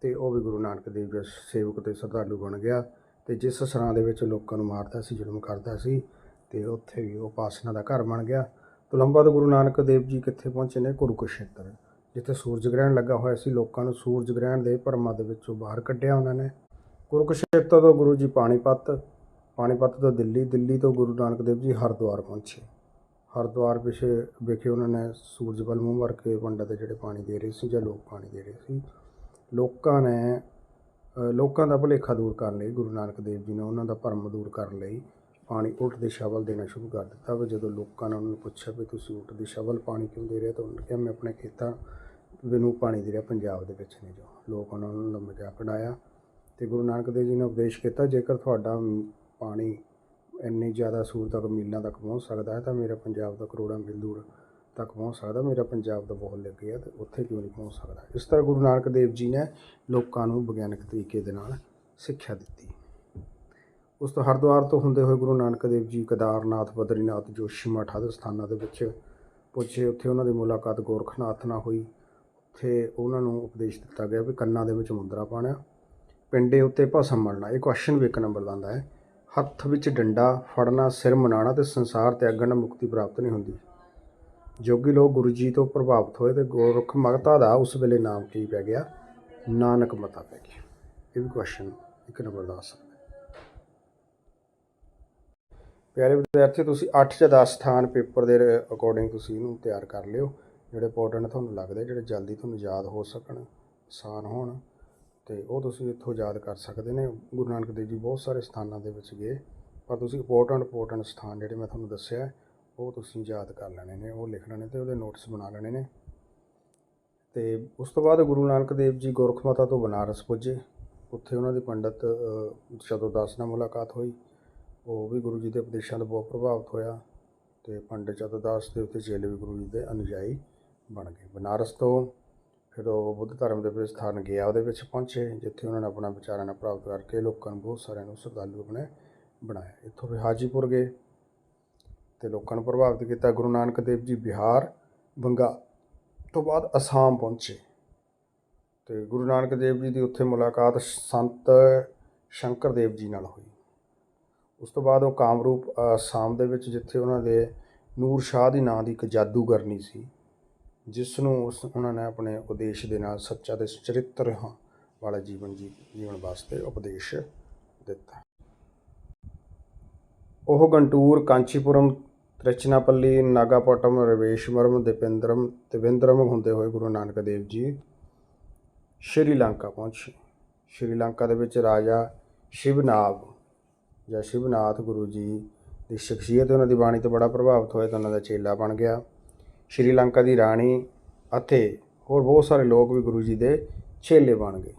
[SPEAKER 1] ਤੇ ਉਹ ਵੀ ਗੁਰੂ ਨਾਨਕ ਦੇਵ ਜੀ ਦਾ ਸੇਵਕ ਤੇ ਸ਼ਰਧਾਲੂ ਬਣ ਗਿਆ ਤੇ ਜਿਸ ਸਰਾਂ ਦੇ ਵਿੱਚ ਲੋਕਾਂ ਨੂੰ ਮਾਰਦਾ ਸੀ, ਜ਼ੁਲਮ ਕਰਦਾ ਸੀ ਤੇ ਉੱਥੇ ਵੀ ਉਹ ਉਪਾਸਨਾ ਦਾ ਘਰ ਬਣ ਗਿਆ। ਤੁਲੰਬਾ ਤੋਂ ਗੁਰੂ ਨਾਨਕ ਦੇਵ ਜੀ ਕਿੱਥੇ ਪਹੁੰਚੇ ਨੇ? ਕੁਰੂਕਸ਼ੇਤਰ। ਜਿੱਥੇ ਸੂਰਜ ਗ੍ਰਹਿਣ ਲੱਗਾ ਹੋਇਆ ਸੀ, ਲੋਕਾਂ ਨੂੰ ਸੂਰਜ ਗ੍ਰਹਿਣ ਦੇ ਭਰਮਾਂ ਦੇ ਵਿੱਚੋਂ ਬਾਹਰ ਕੱਢਿਆ ਉਹਨਾਂ ਨੇ। ਕੁਰੂਕਸ਼ੇਤਰ ਤੋਂ ਗੁਰੂ ਜੀ ਪਾਣੀਪਤ ਪਾਣੀਪਤ ਤੋਂ ਦਿੱਲੀ ਦਿੱਲੀ ਤੋਂ ਗੁਰੂ ਨਾਨਕ ਦੇਵ ਜੀ ਹਰਿਦੁਆਰ ਪਹੁੰਚੇ। ਹਰਿਦੁਆਰ ਵਿਖੇ ਵਿਖੇ ਉਹਨਾਂ ਨੇ ਸੂਰਜ ਵੱਲ ਮੂੰਹ ਮਾਰ ਕੇ ਪੰਡਤ ਜਿਹੜੇ ਪਾਣੀ ਦੇ ਰਹੇ ਸੀ ਜਾਂ ਲੋਕ ਪਾਣੀ ਦੇ ਰਹੇ ਸੀ, ਲੋਕਾਂ ਨੇ ਲੋਕਾਂ ਦਾ ਭੁਲੇਖਾ ਦੂਰ ਕਰਨ ਲਈ, ਗੁਰੂ ਨਾਨਕ ਦੇਵ ਜੀ ਨੇ ਉਹਨਾਂ ਦਾ ਭਰਮ ਦੂਰ ਕਰਨ ਲਈ ਪਾਣੀ ਉਲਟ ਦਿਸ਼ਾ ਵੱਲ ਦੇਣਾ ਸ਼ੁਰੂ ਕਰ ਦਿੱਤਾ ਵੀ। ਜਦੋਂ ਲੋਕਾਂ ਨੇ ਉਹਨਾਂ ਨੂੰ ਪੁੱਛਿਆ ਵੀ ਤੁਸੀਂ ਉਲਟ ਦਿਸ਼ਾ ਵੱਲ ਪਾਣੀ ਕਿਉਂ ਦੇ ਰਹੇ ਤਾਂ ਉਹਨਾਂ ਨੇ ਕਿਹਾ, ਮੈਂ ਆਪਣੇ ਖੇਤਾਂ ਨੂੰ ਪਾਣੀ ਦੇ ਰਿਹਾ, ਪੰਜਾਬ ਦੇ ਵਿੱਚ ਨਹੀਂ ਜੋ। ਲੋਕ ਉਹਨਾਂ ਨੂੰ ਦਾ ਮਜ਼ਾਕ ਉਡਾਇਆ ਤੇ ਗੁਰੂ ਨਾਨਕ ਦੇਵ ਜੀ ਨੇ ਉਪਦੇਸ਼ ਕੀਤਾ, ਜੇਕਰ ਤੁਹਾਡਾ ਪਾਣੀ ਇੰਨੀ ਜ਼ਿਆਦਾ ਸੂਰ ਤੱਕ, ਮੀਲਾਂ ਤੱਕ ਪਹੁੰਚ ਸਕਦਾ ਹੈ, ਤਾਂ ਮੇਰਾ ਪੰਜਾਬ ਦਾ ਕਰੋੜਾਂ ਮੀਲ ਦੂਰ ਤੱਕ ਪਹੁੰਚ ਸਕਦਾ, ਮੇਰਾ ਪੰਜਾਬ ਦਾ ਬਹੁਤ ਲੱਗੇ ਆ ਤੇ ਉੱਥੇ ਕਿਉਂ ਨਹੀਂ ਪਹੁੰਚ ਸਕਦਾ? ਇਸ ਤਰ੍ਹਾਂ ਗੁਰੂ ਨਾਨਕ ਦੇਵ ਜੀ ਨੇ ਲੋਕਾਂ ਨੂੰ ਵਿਗਿਆਨਕ ਤਰੀਕੇ ਦੇ ਨਾਲ ਸਿੱਖਿਆ ਦਿੱਤੀ। ਉਸ ਤੋਂ ਹਰਿਦੁਆਰ ਤੋਂ ਹੁੰਦੇ ਹੋਏ ਗੁਰੂ ਨਾਨਕ ਦੇਵ ਜੀ, ਕੇਦਾਰਨਾਥ, ਬਦਰੀਨਾਥ ਜੋਸ਼ੀ ਮਠ ਆਦਿ ਸਥਾਨਾਂ ਦੇ ਵਿੱਚ ਪੁੱਜੇ। ਉੱਥੇ ਉਹਨਾਂ ਦੀ ਮੁਲਾਕਾਤ ਗੋਰਖਨਾਥ ਨਾਲ ਹੋਈ। ਉੱਥੇ ਉਹਨਾਂ ਨੂੰ ਉਪਦੇਸ਼ ਦਿੱਤਾ ਗਿਆ ਵੀ ਕੰਨਾਂ ਦੇ ਵਿੱਚ ਮੁੰਦਰਾ ਪਾਣਾ ਪਿੰਡੇ ਉੱਤੇ ਭਸਮ ਮਲਣਾ। ਇਹ ਕੁਐਸਚਨ ਵੀ ਇੱਕ ਨੰਬਰ ਦਾ ਆਉਂਦਾ ਹੈ। ਹੱਥ ਵਿੱਚ ਡੰਡਾ ਫੜਨਾ, ਸਿਰ ਮਨਾਣਾ ਤੇ ਸੰਸਾਰ ਤਿਆਗਣ ਨਾਲ ਮੁਕਤੀ ਪ੍ਰਾਪਤ ਨਹੀਂ ਹੁੰਦੀ। ਜੋਗੀ ਲੋਕ ਗੁਰੂ ਜੀ ਤੋਂ ਪ੍ਰਭਾਵਿਤ ਹੋਏ ਤੇ ਗੋਰਖ ਮਗਤਾ ਦਾ ਉਸ ਵੇਲੇ ਨਾਮ ਕੀ ਪੈ ਗਿਆ? ਨਾਨਕ ਮਤਾ ਪੈ ਗਿਆ। ਇਹ ਵੀ ਕੁਐਸਚਨ ਇੱਕ ਨੰਬਰ ਦਾ ਆ ਪਿਆਰੇ ਵਿਦਿਆਰਥੀ ਤੁਸੀਂ 8 ਜਾਂ 10 ਸਥਾਨ ਪੇਪਰ ਦੇ ਅਕੋਰਡਿੰਗ ਤੁਸੀਂ ਇਹਨੂੰ ਤਿਆਰ ਕਰ ਲਿਓ। ਜਿਹੜੇ ਇੰਪੋਰਟੈਂਟ ਤੁਹਾਨੂੰ ਲੱਗਦੇ ਜਿਹੜੇ ਜਲਦੀ ਤੁਹਾਨੂੰ ਯਾਦ ਹੋ ਸਕਣ ਆਸਾਨ ਹੋਣ ਤੇ ਉਹ ਤੁਸੀਂ ਇੱਥੋਂ ਯਾਦ ਕਰ ਸਕਦੇ ਨੇ। ਗੁਰੂ ਨਾਨਕ ਦੇਵ ਜੀ ਬਹੁਤ ਸਾਰੇ ਸਥਾਨਾਂ ਦੇ ਵਿੱਚ ਗਏ ਪਰ ਤੁਸੀਂ ਇੰਪੋਰਟੈਂਟ ਇੰਪੋਰਟੈਂਟ ਸਥਾਨ ਜਿਹੜੇ ਮੈਂ ਤੁਹਾਨੂੰ ਦੱਸਿਆ ਉਹ ਤੁਸੀਂ ਯਾਦ ਕਰ ਲੈਣੇ ਨੇ ਉਹ ਲਿਖ ਲੈਣੇ ਤੇ ਉਹਦੇ ਨੋਟਸ ਬਣਾ ਲੈਣੇ ਨੇ। ਤੇ ਉਸ ਤੋਂ ਬਾਅਦ ਗੁਰੂ ਨਾਨਕ ਦੇਵ ਜੀ ਗੋਰਖ ਮਾਤਾ ਤੋਂ ਬਨਾਰਸ ਪੁੱਜੇ। ਉੱਥੇ ਉਹਨਾਂ ਦੀ ਪੰਡਤ ਅ, ਚਤੁਰਦਾਸ ਨਾਲ ਮੁਲਾਕਾਤ ਹੋਈ ਉਹ ਵੀ ਗੁਰੂ ਜੀ ਦੇ ਉਪਦੇਸ਼ਾਂ ਤੋਂ ਬਹੁਤ ਪ੍ਰਭਾਵਿਤ ਹੋਇਆ ਤੇ ਪੰਡਿਤ ਚਤੁਰਦਾਸ ਦੇ ਉੱਤੇ ਚੇਲੇ ਵੀ ਗੁਰੂ ਜੀ ਦੇ ਅਨੁਯਾਈ ਬਣ ਗਏ। ਬਨਾਰਸ ਤੋਂ ਫਿਰ ਉਹ ਬੁੱਧ ਧਰਮ ਦੇ ਵਿੱਚ ਸਥਾਨ ਗਿਆ, ਉਹਦੇ ਵਿੱਚ ਪਹੁੰਚੇ, ਜਿੱਥੇ ਉਹਨਾਂ ਨੇ ਆਪਣਾ ਵਿਚਾਰਾਂ ਨਾਲ ਪ੍ਰਾਪਤ ਕਰਕੇ ਲੋਕਾਂ ਨੂੰ ਬਹੁਤ ਸਾਰਿਆਂ ਨੂੰ ਸ਼ਰਧਾਲੂ ਆਪਣੇ ਬਣਾਇਆ। ਇੱਥੋਂ ਫਿਰ ਹਾਜੀਪੁਰ ਗਏ ਤੇ ਲੋਕਾਂ ਨੂੰ ਪ੍ਰਭਾਵਿਤ ਕੀਤਾ। ਗੁਰੂ ਨਾਨਕ ਦੇਵ ਜੀ ਬਿਹਾਰ, ਬੰਗਾ ਤੋਂ ਬਾਅਦ ਅਸਾਮ ਪਹੁੰਚੇ ਤੇ ਗੁਰੂ ਨਾਨਕ ਦੇਵ ਜੀ ਦੀ ਉੱਥੇ ਮੁਲਾਕਾਤ ਸੰਤ ਸ਼ੰਕਰ ਦੇਵ ਜੀ ਨਾਲ ਹੋਈ। ਉਸ ਤੋਂ ਬਾਅਦ ਉਹ ਕਾਮਰੂਪ ਅ, ਅਸਾਮ ਦੇ ਵਿੱਚ ਜਿੱਥੇ ਉਹਨਾਂ ਦੇ ਨੂਰ ਸ਼ਾਹ ਦੀ ਨਾਂ ਦੀ ਇੱਕ ਜਾਦੂਗਰਨੀ ਸੀ ਜਿਸ ਨੂੰ ਉਸ ਉਹਨਾਂ ਨੇ ਆਪਣੇ ਉਪਦੇਸ਼ ਦੇ ਨਾਲ ਸੱਚਾ ਤੇ ਚਰਿੱਤਰ ਵਾਲਾ ਜੀਵਨ ਜੀ ਜੀਵਨ ਵਾਸਤੇ ਉਪਦੇਸ਼ ਦਿੱਤਾ। ਉਹ ਗੰਟੂਰ ਕਾਂਚੀਪੁਰਮ ਤ੍ਰਿਚਨਾਪੱਲੀ ਨਾਗਾਪਟਮ ਰਵੇਸ਼ਵਰਮ ਦਿਪਿੰਦਰਮ ਤਿਵਿੰਦਰਮ ਹੁੰਦੇ ਹੋਏ ਗੁਰੂ ਨਾਨਕ ਦੇਵ ਜੀ ਸ਼੍ਰੀਲੰਕਾ ਪਹੁੰਚੇ। ਸ਼੍ਰੀਲੰਕਾ ਦੇ ਵਿੱਚ ਰਾਜਾ ਸ਼ਿਵਨਾਬ ਜਾਂ ਸ਼ਿਵਨਾਥ ਗੁਰੂ ਜੀ ਦੀ ਸ਼ਖਸੀਅਤ ਉਹਨਾਂ ਦੀ ਬਾਣੀ ਤੋਂ ਬੜਾ ਪ੍ਰਭਾਵਿਤ ਹੋਇਆ ਤਾਂ ਉਹਨਾਂ ਦਾ ਚੇਲਾ ਬਣ ਗਿਆ। ਸ਼੍ਰੀਲੰਕਾ ਦੀ ਰਾਣੀ ਅਤੇ ਹੋਰ ਬਹੁਤ ਸਾਰੇ ਲੋਕ ਵੀ ਗੁਰੂ ਜੀ ਦੇ ਚੇਲੇ ਬਣ ਗਏ।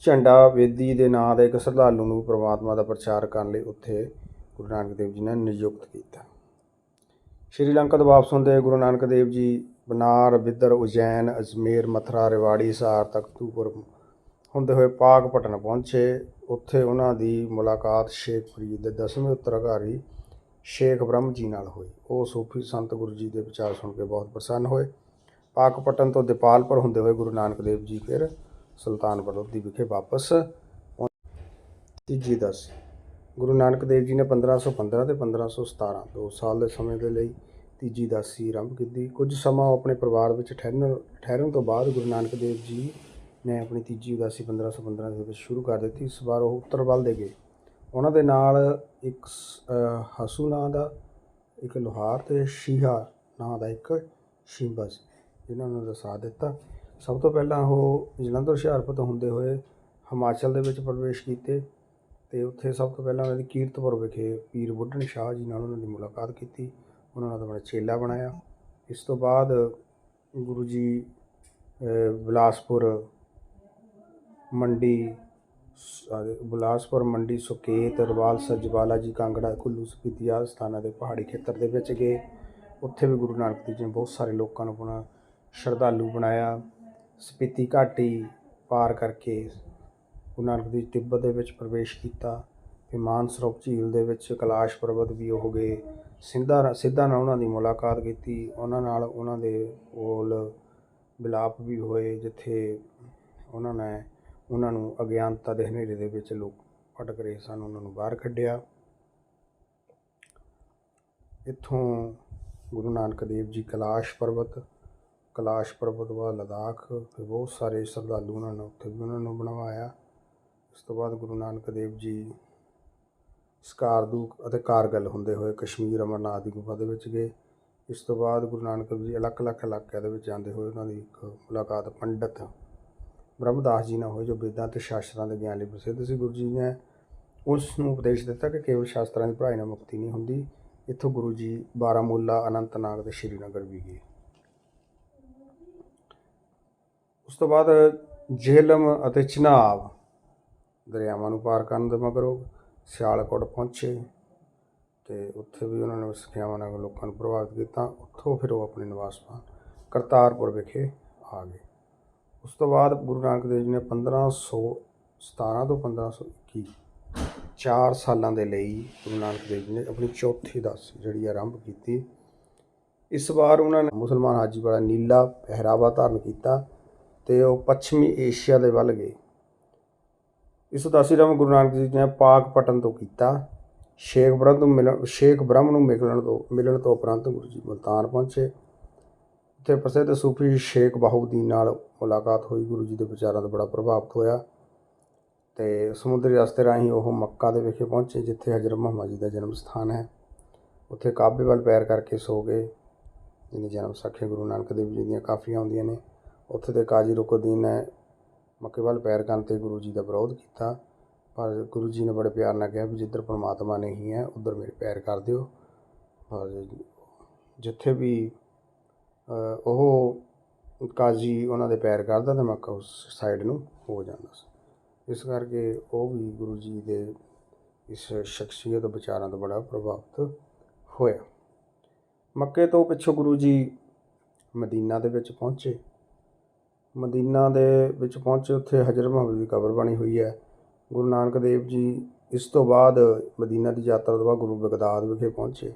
[SPEAKER 1] ਝੰਡਾ ਵੇਦੀ ਦੇ ਨਾਂ ਦਾ ਇੱਕ ਸ਼ਰਧਾਲੂ ਨੂੰ ਪ੍ਰਮਾਤਮਾ ਦਾ ਪ੍ਰਚਾਰ ਕਰਨ ਲਈ ਉੱਥੇ ਗੁਰੂ ਨਾਨਕ ਦੇਵ ਜੀ ਨੇ ਨਿਯੁਕਤ ਕੀਤਾ। ਸ਼੍ਰੀਲੰਕਾ ਤੋਂ ਵਾਪਸ ਹੁੰਦੇ ਗੁਰੂ ਨਾਨਕ ਦੇਵ ਜੀ ਬਨਾਰ, ਬਿੱਦਰ, ਉਜੈਨ, ਅਜਮੇਰ, ਮਥਰਾ, ਰਿਵਾੜੀ, ਸਾਰ, ਤਖਤੂਪੁਰ ਹੁੰਦੇ ਹੋਏ ਪਾਕਪਟਨ ਪਹੁੰਚੇ। ਉੱਥੇ ਉਹਨਾਂ ਦੀ ਮੁਲਾਕਾਤ ਸ਼ੇਖ ਫਰੀਦ ਦੇ ਦਸਵੇਂ ਉੱਤਰਾਧਿਕਾਰੀ ਸ਼ੇਖ ਬ੍ਰਹਮ ਜੀ ਨਾਲ ਹੋਈ। ਉਹ ਸੂਫੀ ਸੰਤ ਗੁਰੂ ਜੀ ਦੇ ਵਿਚਾਰ ਸੁਣ ਕੇ ਬਹੁਤ ਪ੍ਰਸੰਨ ਹੋਏ। ਪਾਕਪਟਨ ਤੋਂ ਦੀਪਾਲਪੁਰ ਹੁੰਦੇ ਹੋਏ ਗੁਰੂ ਨਾਨਕ ਦੇਵ ਜੀ ਫਿਰ ਸੁਲਤਾਨਪੁਰ ਲੋਧੀ ਵਿਖੇ ਵਾਪਸ ਤੀਜੀ ਦਸ, ਗੁਰੂ ਨਾਨਕ ਦੇਵ ਜੀ ਨੇ 1515 ਤੇ 1517 ਦੋ ਸਾਲ ਦੇ ਸਮੇਂ ਦੇ ਲਈ ਤੀਜੀ ਦਾਸੀ ਆਰੰਭ ਕੀਤੀ। ਕੁਝ ਸਮਾਂ ਉਹ ਆਪਣੇ ਪਰਿਵਾਰ ਵਿੱਚ ਠਹਿਰਨ ਠਹਿਰਨ ਤੋਂ ਬਾਅਦ ਗੁਰੂ ਨਾਨਕ ਦੇਵ ਜੀ ਨੇ ਆਪਣੀ ਤੀਜੀ ਉਦਾਸੀ 1515 ਦੇ ਵਿੱਚ ਸ਼ੁਰੂ ਕਰ ਦਿੱਤੀ। ਇਸ ਵਾਰ ਉਹ ਉੱਤਰ ਵੱਲ ਦੇ ਗਏ। ਉਹਨਾਂ ਦੇ ਨਾਲ ਇੱਕ ਸ- ਹਸੂ ਨਾਂ ਦਾ ਇੱਕ ਲੋਹਾਰ ਤੇ ਸ਼ੀਹਾ ਨਾਂ ਦਾ ਇੱਕ ਸ਼ਿੰਬਾ ਸੀ, ਜਿਨ੍ਹਾਂ ਨੇ ਉਹਦਾ ਸਾਥ ਦਿੱਤਾ। ਸਭ ਤੋਂ ਪਹਿਲਾਂ ਉਹ ਜਲੰਧਰ ਹੁਸ਼ਿਆਰਪੁਰ ਤੋਂ ਹੁੰਦੇ ਹੋਏ ਹਿਮਾਚਲ ਦੇ ਵਿੱਚ ਪ੍ਰਵੇਸ਼ ਕੀਤੇ ਤੇ ਉੱਥੇ ਸਭ ਤੋਂ ਪਹਿਲਾਂ ਉਹਨਾਂ ਦੀ ਕੀਰਤਪੁਰ ਵਿਖੇ ਪੀਰ ਬੁੱਢਣ ਸ਼ਾਹ ਜੀ ਨਾਲ ਉਹਨਾਂ ਦੀ ਮੁਲਾਕਾਤ ਕੀਤੀ। ਉਹਨਾਂ ਨਾਲ ਆਪਣਾ ਚੇਲਾ ਬਣਾਇਆ। ਇਸ ਤੋਂ ਬਾਅਦ ਗੁਰੂ ਜੀ ਬਿਲਾਸਪੁਰ ਮੰਡੀ ਸਾਰੇ ਬਿਲਾਸਪੁਰ ਮੰਡੀ, ਸੁਕੇਤ, ਰਵਾਲ ਸਜਵਾਲਾ ਜੀ, ਕਾਂਗੜਾ, ਕੁੱਲੂ ਸਪੀਤੀ ਆਦਿ ਸਥਾਨਾਂ ਦੇ ਪਹਾੜੀ ਖੇਤਰ ਦੇ ਵਿੱਚ ਗਏ। ਉੱਥੇ ਵੀ ਗੁਰੂ ਨਾਨਕ ਦੇਵ ਜੀ ਨੇ ਬਹੁਤ ਸਾਰੇ ਲੋਕਾਂ ਨੂੰ ਆਪਣਾ ਸ਼ਰਧਾਲੂ ਬਣਾਇਆ। ਸਪੀਤੀ ਘਾਟੀ ਪਾਰ ਕਰਕੇ ਗੁਰੂ ਨਾਨਕ ਦੇਵ ਤਿੱਬਤ ਦੇ ਵਿੱਚ ਪ੍ਰਵੇਸ਼ ਕੀਤਾ। ਤੇ ਮਾਨਸਰੋਵਰ ਝੀਲ ਦੇ ਵਿੱਚ ਕੈਲਾਸ਼ ਪਰਬਤ ਵੀ ਉਹ ਗਏ। ਸਿੱਧਾ ਸਿੱਧਾ ਨਾਲ ਉਹਨਾਂ ਦੀ ਮੁਲਾਕਾਤ ਕੀਤੀ। ਉਹਨਾਂ ਨਾਲ ਉਹਨਾਂ ਦੇ ਕੋਲ ਬਿਲਾਪ ਵੀ ਹੋਏ, ਜਿੱਥੇ ਉਹਨਾਂ ਨੇ ਉਹਨਾਂ ਨੂੰ ਅਗਿਆਨਤਾ ਦੇ ਹਨੇਰੇ ਦੇ ਵਿੱਚ ਲੋਕ ਭਟਕ ਰਹੇ ਸਨ, ਉਹਨਾਂ ਨੂੰ ਬਾਹਰ ਕੱਢਿਆ। ਇੱਥੋਂ ਗੁਰੂ ਨਾਨਕ ਦੇਵ ਜੀ ਕੈਲਾਸ਼ ਪਰਬਤ ਕੈਲਾਸ਼ ਪਰਬਤ ਤੋਂ ਬਾਅਦ ਲਦਾਖ ਤੇ ਬਹੁਤ ਸਾਰੇ ਸ਼ਰਧਾਲੂ ਉਹਨਾਂ ਨੇ ਉੱਥੇ ਵੀ ਉਹਨਾਂ ਨੂੰ ਬਣਵਾਇਆ। ਇਸ ਤੋਂ ਬਾਅਦ ਗੁਰੂ ਨਾਨਕ ਦੇਵ ਜੀ ਸਕਾਰਦੂਕ ਅਤੇ ਕਾਰਗਲ ਹੁੰਦੇ ਹੋਏ ਕਸ਼ਮੀਰ, ਅਮਰਨਾਥ ਦੀ ਗੁਫਾ ਦੇ ਵਿੱਚ ਗਏ। ਇਸ ਤੋਂ ਬਾਅਦ ਗੁਰੂ ਨਾਨਕ ਦੇਵ ਜੀ ਅਲੱਗ-ਅਲੱਗ ਇਲਾਕਿਆਂ ਦੇ ਵਿੱਚ ਜਾਂਦੇ ਹੋਏ ਉਹਨਾਂ ਦੀ ਇੱਕ ਮੁਲਾਕਾਤ ਪੰਡਤ ਬ੍ਰਹਮਦਾਸ ਜੀ ਨਾਲ ਹੋਏ ਜੋ ਵੇਦਾਂ ਤੇ ਸ਼ਾਸਤਰਾਂ ਦੇ ਗਿਆਨ ਲਈ ਪ੍ਰਸਿੱਧ ਸੀ ਗੁਰੂ ਜੀ ਨੇ, ਉਸ ਨੂੰ ਉਪਦੇਸ਼ ਦਿੱਤਾ ਕਿ ਕੇਵਲ ਸ਼ਾਸਤਰਾਂ ਦੀ ਪੜ੍ਹਾਈ ਨਾਲ ਮੁਕਤੀ ਨਹੀਂ ਹੁੰਦੀ। ਇੱਥੋਂ ਗੁਰੂ ਜੀ ਬਾਰਾਮੂਲਾ, ਅਨੰਤਨਾਗ ਤੇ ਸ਼੍ਰੀਨਗਰ ਵੀ ਗਏ। ਉਸ ਤੋਂ ਬਾਅਦ ਜੇਹਲਮ ਅਤੇ ਚਨਾਬ ਦਰਿਆਵਾਂ ਨੂੰ ਪਾਰ ਕਰਨ ਦੇ ਮਗਰੋਂ ਸਿਆਲਕੋਟ ਪਹੁੰਚੇ ਤੇ ਉੱਥੇ ਵੀ ਉਹਨਾਂ ਨੇ ਸਿੱਖਿਆਵਾਂ ਨਾਲ ਲੋਕਾਂ ਨੂੰ ਪ੍ਰਭਾਵਿਤ ਕੀਤਾ। ਉੱਥੋਂ ਫਿਰ ਉਹ ਆਪਣੇ ਨਿਵਾਸ ਸਥਾਨ ਕਰਤਾਰਪੁਰ ਵਿਖੇ ਆ ਗਏ। ਉਸ ਤੋਂ ਬਾਅਦ ਗੁਰੂ ਨਾਨਕ ਦੇਵ ਜੀ ਨੇ 1517 ਤੋਂ 1521 ਚਾਰ ਸਾਲਾਂ ਦੇ ਲਈ ਗੁਰੂ ਨਾਨਕ ਦੇਵ ਜੀ ਨੇ ਆਪਣੀ ਚੌਥੀ ਦਾਸ ਜਿਹੜੀ ਆਰੰਭ ਕੀਤੀ। ਇਸ ਵਾਰ ਉਹਨਾਂ ਨੇ ਮੁਸਲਮਾਨ ਹਾਜੀ ਵਾਲਾ ਨੀਲਾ ਪਹਿਰਾਵਾ ਧਾਰਨ ਕੀਤਾ ਤੇ ਉਹ ਪੱਛਮੀ ਏਸ਼ੀਆ ਦੇ ਵੱਲ ਗਏ। ਇਸ ਉਦਾਸੀ ਦਾ ਗੁਰੂ ਨਾਨਕ ਦੇਵ ਜੀ ਨੇ ਪਾਕ ਪਟਨ ਤੋਂ ਕੀਤਾ। ਸ਼ੇਖ ਬ੍ਰਹਮ ਨੂੰ ਮਿਲਣ, ਸ਼ੇਖ ਬ੍ਰਹਮ ਨੂੰ ਮਿਲਣ ਤੋਂ ਮਿਲਣ ਤੋਂ ਉਪਰੰਤ ਗੁਰੂ ਜੀ ਮੁਲਤਾਨ ਪਹੁੰਚੇ। ਉੱਥੇ ਪ੍ਰਸਿੱਧ ਸੂਫੀ ਸ਼ੇਖ ਬਾਹੂਦੀਨ ਨਾਲ ਮੁਲਾਕਾਤ ਹੋਈ। ਗੁਰੂ ਜੀ ਦੇ ਵਿਚਾਰਾਂ ਤੋਂ ਬੜਾ ਪ੍ਰਭਾਵਿਤ ਹੋਇਆ ਤੇ ਸਮੁੰਦਰੀ ਰਸਤੇ ਰਾਹੀਂ ਉਹ ਮੱਕਾ ਦੇ ਵਿਖੇ ਪਹੁੰਚੇ, ਜਿੱਥੇ ਹਜ਼ਰਤ ਮੁਹੰਮਦ ਜੀ ਦਾ ਜਨਮ ਸਥਾਨ ਹੈ। ਉੱਥੇ ਕਾਬੇ ਵੱਲ ਪੈਰ ਕਰਕੇ ਸੋ ਗਏ ਜਿਹਨੇ ਜਨਮ ਸਾਖੀ ਗੁਰੂ ਨਾਨਕ ਦੇਵ ਜੀ ਦੀਆਂ ਕਾਫੀਆਂ ਆਉਂਦੀਆਂ ਨੇ। ਉੱਥੇ ਦੇ ਕਾਜੀ ਰੁਕਉਦੀਨ ਨੇ ਮੱਕੇ ਵੱਲ ਪੈਰ ਕਰਨ ਤੇ ਗੁਰੂ ਜੀ ਦਾ ਵਿਰੋਧ ਕੀਤਾ, ਪਰ ਗੁਰੂ ਜੀ ਨੇ ਬੜੇ ਪਿਆਰ ਨਾਲ ਕਿਹਾ ਵੀ ਜਿੱਧਰ ਪਰਮਾਤਮਾ ਨਹੀਂ ਹੈ, ਉਧਰ ਮੇਰੇ ਪੈਰ ਕਰ ਦਿਓ। ਔਰ ਜਿੱਥੇ ਵੀ ਉਹ ਕਾਜੀ ਉਹਨਾਂ ਦੇ ਪੈਰ ਕਰਦਾ ਤਾਂ ਮੱਕਾ ਉਸ ਸਾਈਡ ਨੂੰ ਹੋ ਜਾਂਦਾ ਸੀ। ਇਸ ਕਰਕੇ ਉਹ ਵੀ ਗੁਰੂ ਜੀ ਦੇ ਇਸ ਸ਼ਖਸੀਅਤ ਵਿਚਾਰਾਂ ਤੋਂ ਬੜਾ ਪ੍ਰਭਾਵਿਤ ਹੋਇਆ। ਮੱਕੇ ਤੋਂ ਪਿੱਛੋਂ ਗੁਰੂ ਜੀ ਮਦੀਨਾ ਦੇ ਵਿੱਚ ਪਹੁੰਚੇ। ਮਦੀਨਾ ਦੇ ਵਿੱਚ ਪਹੁੰਚੇ, ਉੱਥੇ ਹਜ਼ਰ ਮੁਹੰਮਦ ਦੀ ਕਬਰ ਬਣੀ ਹੋਈ ਹੈ। ਗੁਰੂ ਨਾਨਕ ਦੇਵ ਜੀ ਇਸ ਤੋਂ ਬਾਅਦ ਮਦੀਨਾ ਦੀ ਯਾਤਰਾ ਤੋਂ ਬਾਅਦ ਗੁਰੂ ਬਗਦਾਦ ਵਿਖੇ ਪਹੁੰਚੇ।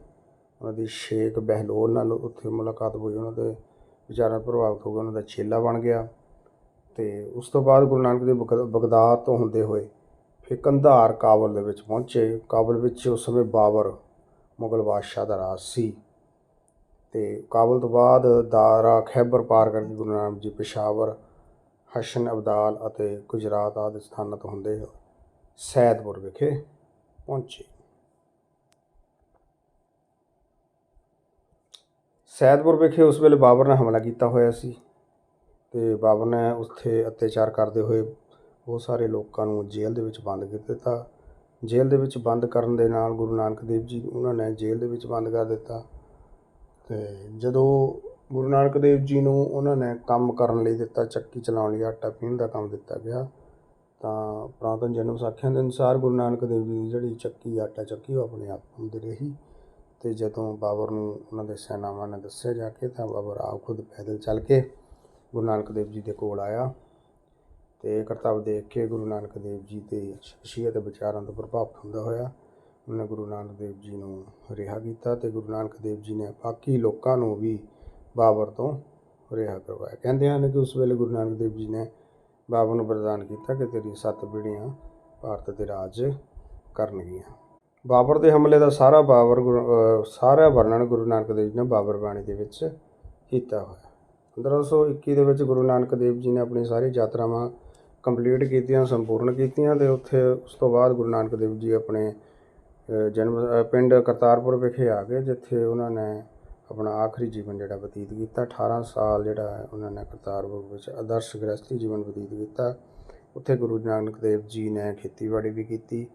[SPEAKER 1] ਉਹਨਾਂ ਦੀ ਸ਼ੇਖ ਬਹਿਲੋਲ ਨਾਲ ਉੱਥੇ ਮੁਲਾਕਾਤ ਹੋਈ, ਉਹਨਾਂ ਦੇ ਵਿਚਾਰਾਂ ਤੋਂ ਪ੍ਰਭਾਵਿਤ ਹੋ ਗਏ, ਉਹਨਾਂ ਦਾ ਚੇਲਾ ਬਣ ਗਿਆ। ਤੇ ਉਸ ਤੋਂ ਬਾਅਦ ਗੁਰੂ ਨਾਨਕ ਦੇਵ ਬਗ- ਬਗਦਾਦ ਤੋਂ ਹੁੰਦੇ ਹੋਏ ਫਿਰ ਕੰਧਾਰ ਕਾਬਲ ਦੇ ਵਿੱਚ ਪਹੁੰਚੇ। ਕਾਬਲ ਵਿੱਚ ਉਸ ਸਮੇਂ ਬਾਬਰ ਮੁਗਲ ਬਾਦਸ਼ਾਹ ਦਾ ਰਾਜ ਸੀ। ਤੇ ਕਾਬਲ ਤੋਂ ਬਾਅਦ ਦਾਰਾ ਖੈਬਰ ਪਾਰ ਕਰਕੇ ਗੁਰੂ ਨਾਨਕ ਜੀ ਪੇਸ਼ਾਵਰ, ਹਸ਼ਨ, ਅਬਦਾਲ ਅਤੇ ਗੁਜਰਾਤ ਆਦਿ ਸਥਾਨਾਂ ਤੋਂ ਹੁੰਦੇ ਸੈਦਪੁਰ ਵਿਖੇ ਪਹੁੰਚੇ। ਸੈਦਪੁਰ ਵਿਖੇ ਉਸ ਵੇਲੇ ਬਾਬਰ ਨੇ ਹਮਲਾ ਕੀਤਾ ਹੋਇਆ ਸੀ ਤੇ ਬਾਬਰ ਨੇ ਉੱਥੇ ਅਤਿਆਚਾਰ ਕਰਦੇ ਹੋਏ ਬਹੁਤ ਸਾਰੇ ਲੋਕਾਂ ਨੂੰ ਜੇਲ੍ਹ ਦੇ ਵਿੱਚ ਬੰਦ ਕਰ ਦਿੱਤਾ। ਜੇਲ੍ਹ ਦੇ ਵਿੱਚ ਬੰਦ ਕਰਨ ਦੇ ਨਾਲ ਗੁਰੂ ਨਾਨਕ ਦੇਵ ਜੀ, ਉਹਨਾਂ ਨੇ ਜੇਲ੍ਹ ਦੇ ਵਿੱਚ ਬੰਦ ਕਰ ਦਿੱਤਾ ਤੇ ਜਦੋਂ ਗੁਰੂ ਨਾਨਕ ਦੇਵ ਜੀ ਨੂੰ ਉਹਨਾਂ ਨੇ ਕੰਮ ਕਰਨ ਲਈ ਦਿੱਤਾ, ਚੱਕੀ ਚਲਾਉਣ ਲਈ, ਆਟਾ ਪੀਣ ਦਾ ਕੰਮ ਦਿੱਤਾ ਗਿਆ, ਤਾਂ ਪੁਰਾਤਨ ਜਨਮ ਸਾਖੀਆਂ ਦੇ ਅਨੁਸਾਰ ਗੁਰੂ ਨਾਨਕ ਦੇਵ ਜੀ ਦੀ ਜਿਹੜੀ ਚੱਕੀ, ਆਟਾ ਚੱਕੀ, ਉਹ ਆਪਣੇ ਆਪ ਹੁੰਦੀ ਰਹੀ। ਤੇ ਜਦੋਂ ਬਾਬਰ ਨੂੰ ਉਹਨਾਂ ਦੇ ਸੈਨਾਵਾਂ ਨੇ ਦੱਸਿਆ ਜਾ ਕੇ, ਤਾਂ ਬਾਬਰ ਆਪ ਖੁਦ ਪੈਦਲ ਚੱਲ ਕੇ ਗੁਰੂ ਨਾਨਕ ਦੇਵ ਜੀ ਦੇ ਕੋਲ ਆਇਆ ਤੇ ਇਹ ਕਰਤੱਵ ਦੇਖ ਕੇ ਗੁਰੂ ਨਾਨਕ ਦੇਵ ਜੀ ਦੇ ਸ਼ਖਸੀਅਤ ਵਿਚਾਰਾਂ ਤੋਂ ਪ੍ਰਭਾਵਿਤ ਹੁੰਦਾ ਹੋਇਆ। ਉਹਨੇ ਗੁਰੂ ਨਾਨਕ ਦੇਵ ਜੀ ਨੂੰ ਰਿਹਾ ਕੀਤਾ ਤੇ ਗੁਰੂ ਨਾਨਕ ਦੇਵ ਜੀ ਨੇ ਬਾਕੀ ਲੋਕਾਂ ਨੂੰ ਵੀ ਬਾਬਰ ਤੋਂ ਰਿਹਾ ਕਰਵਾਇਆ। ਕਹਿੰਦੇ ਹਨ ਕਿ ਉਸ ਵੇਲੇ ਗੁਰੂ ਨਾਨਕ ਦੇਵ ਜੀ ਨੇ ਬਾਬਰ ਨੂੰ ਵਰਦਾਨ ਕੀਤਾ ਕਿ ਤੇਰੀ ਸੱਤ ਪੀੜ੍ਹੀਆਂ ਭਾਰਤ ਤੇ ਰਾਜ ਕਰਨਗੀਆਂ। ਬਾਬਰ ਦੇ ਹਮਲੇ ਦਾ ਸਾਰਾ ਬਾਬਰ ਗੁਰੂ- ਸਾਰਾ ਵਰਣਨ ਗੁਰੂ ਨਾਨਕ ਦੇਵ ਜੀ ਨੇ ਬਾਬਰ ਬਾਣੀ ਦੇ ਵਿੱਚ ਕੀਤਾ ਹੋਇਆ। 1521 ਦੇ ਵਿੱਚ ਗੁਰੂ ਨਾਨਕ ਦੇਵ ਜੀ ਨੇ ਆਪਣੀ ਸਾਰੀ ਯਾਤਰਾਵਾਂ ਕੰਪਲੀਟ ਕੀਤੀਆਂ, ਸੰਪੂਰਨ ਕੀਤੀਆਂ ਤੇ ਉੱਥੇ ਉਸ ਤੋਂ ਬਾਅਦ ਗੁਰੂ ਨਾਨਕ ਦੇਵ ਜੀ ਆਪਣੇ ਜਨਮ ਪਿੰਡ ਕਰਤਾਰਪੁਰ ਵਿਖੇ ਆ ਗਏ, ਜਿੱਥੇ ਉਹਨਾਂ ਨੇ ਆਪਣਾ ਆਖਰੀ ਜੀਵਨ ਜਿਹੜਾ ਬਤੀਤ ਕੀਤਾ। 18 ਸਾਲ ਜਿਹੜਾ ਹੈ, ਉਹਨਾਂ ਨੇ ਕਰਤਾਰਪੁਰ ਵਿੱਚ ਆਦਰਸ਼ ਗ੍ਰਸਤੀ ਜੀਵਨ ਬਤੀਤ ਕੀਤਾ। ਉੱਥੇ ਗੁਰੂ ਨਾਨਕ ਦੇਵ ਜੀ ਨੇ ਖੇਤੀਬਾੜੀ ਵੀ ਕੀਤੀ।